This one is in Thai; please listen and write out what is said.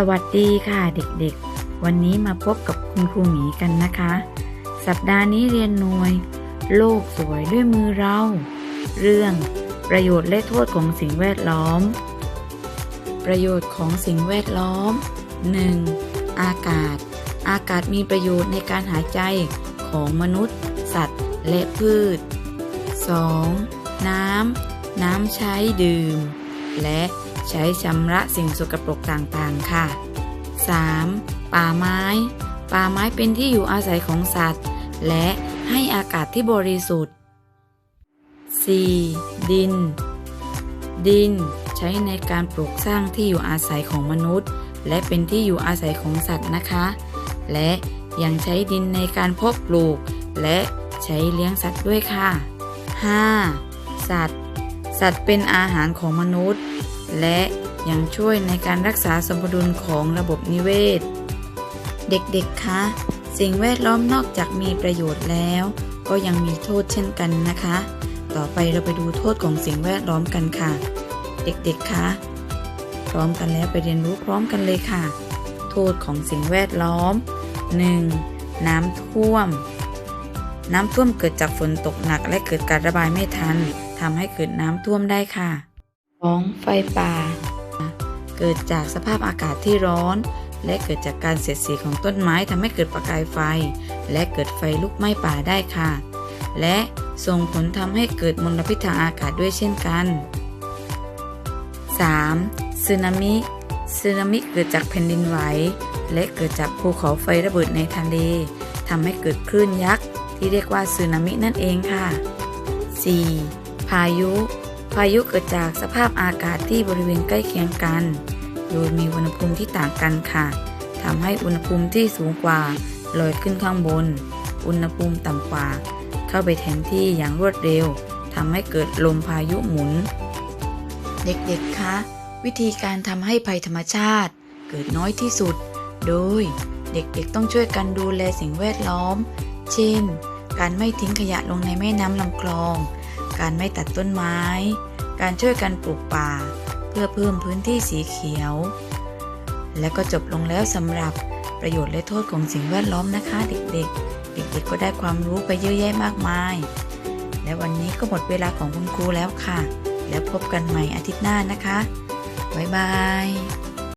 สวัสดีค่ะเด็กๆ วันนี้มาพบกับคุณครูหมีกันนะคะ สัปดาห์นี้เรียนหน่วย โลกสวยด้วยมือเรา เรื่องประโยชน์และโทษของสิ่งแวดล้อม ประโยชน์ของสิ่งแวดล้อม 1. อากาศ อากาศมีประโยชน์ในการหายใจของมนุษย์ สัตว์ และพืช 2. น้ำ น้ำใช้ดื่ม และ ใช้ชำระสิ่งสกปรกต่างๆ ค่ะ 3. ป่าไม้ ป่าไม้เป็นที่อยู่อาศัยของสัตว์ และให้อากาศที่บริสุทธิ์ 4. ดิน ดินใช้ในการปลูกสร้างที่อยู่อาศัยของมนุษย์ และเป็นที่อยู่อาศัยของสัตว์นะคะ และยังใช้ดินในการเพาะปลูก และใช้เลี้ยงสัตว์ด้วยค่ะ 5. สัตว์ สัตว์เป็นอาหารของมนุษย์ และยังช่วยในการรักษาสมดุลของระบบนิเวศ เด็กๆ คะ สิ่งแวดล้อมนอกจากมีประโยชน์แล้ว ก็ยังมีโทษเช่นกันนะคะ ต่อไปเราไปดูโทษของสิ่งแวดล้อมกันค่ะ เด็กๆ คะพร้อมกันแล้วไปเรียนรู้พร้อมกันเลยค่ะ โทษของสิ่งแวดล้อม 1. น้ำท่วม น้ำท่วมเกิดจากฝนตกหนักและเกิดการระบายไม่ทันทำให้เกิดน้ำท่วมได้ค่ะ 2. ไฟป่า เกิดจากสภาพอากาศที่ร้อน และเกิดจากการเสียดสีของต้นไม้ทำให้เกิดประกายไฟ และเกิดไฟลุกไหม้ป่าได้ค่ะ และส่งผลทำให้เกิดมลพิษทางอากาศด้วยเช่นกัน 3. สึนามิสึนามิเกิดจากแผ่นดินไหว และเกิดจากภูเขาไฟระเบิดในทะเลทำให้เกิดคลื่นยักษ์ที่เรียกว่าสึนามินั่นเองค่ะ 4. พายุ พายุเกิดจากสภาพอากาศที่บริเวณใกล้เคียงกัน โดยมีอุณหภูมิที่ต่างกันค่ะทำให้อุณหภูมิที่สูงกว่าลอยขึ้นข้างบน อุณหภูมิต่ำกว่า เข้าไปแทนที่อย่างรวดเร็วทำให้เกิดลมพายุหมุน เด็กๆ คะ วิธีการทำให้ภัยธรรมชาติ เกิดน้อยที่สุด โดยเด็กๆ ต้องช่วยกันดูแลสิ่งแวดล้อม เช่น การไม่ทิ้งขยะลงในแม่น้ำลำคลอง การไม่ตัดต้นไม้ การช่วยกันปลูกป่า เพื่อเพิ่มพื้นที่สีเขียว และก็จบลงแล้วสำหรับประโยชน์และโทษของสิ่งแวดล้อมนะคะเด็กๆ เด็กๆ ก็ได้ความรู้ไปเยอะแยะมากมาย และวันนี้ก็หมดเวลาของคุณครูแล้วค่ะ แล้วพบกันใหม่อาทิตย์หน้านะคะ บ๊ายบาย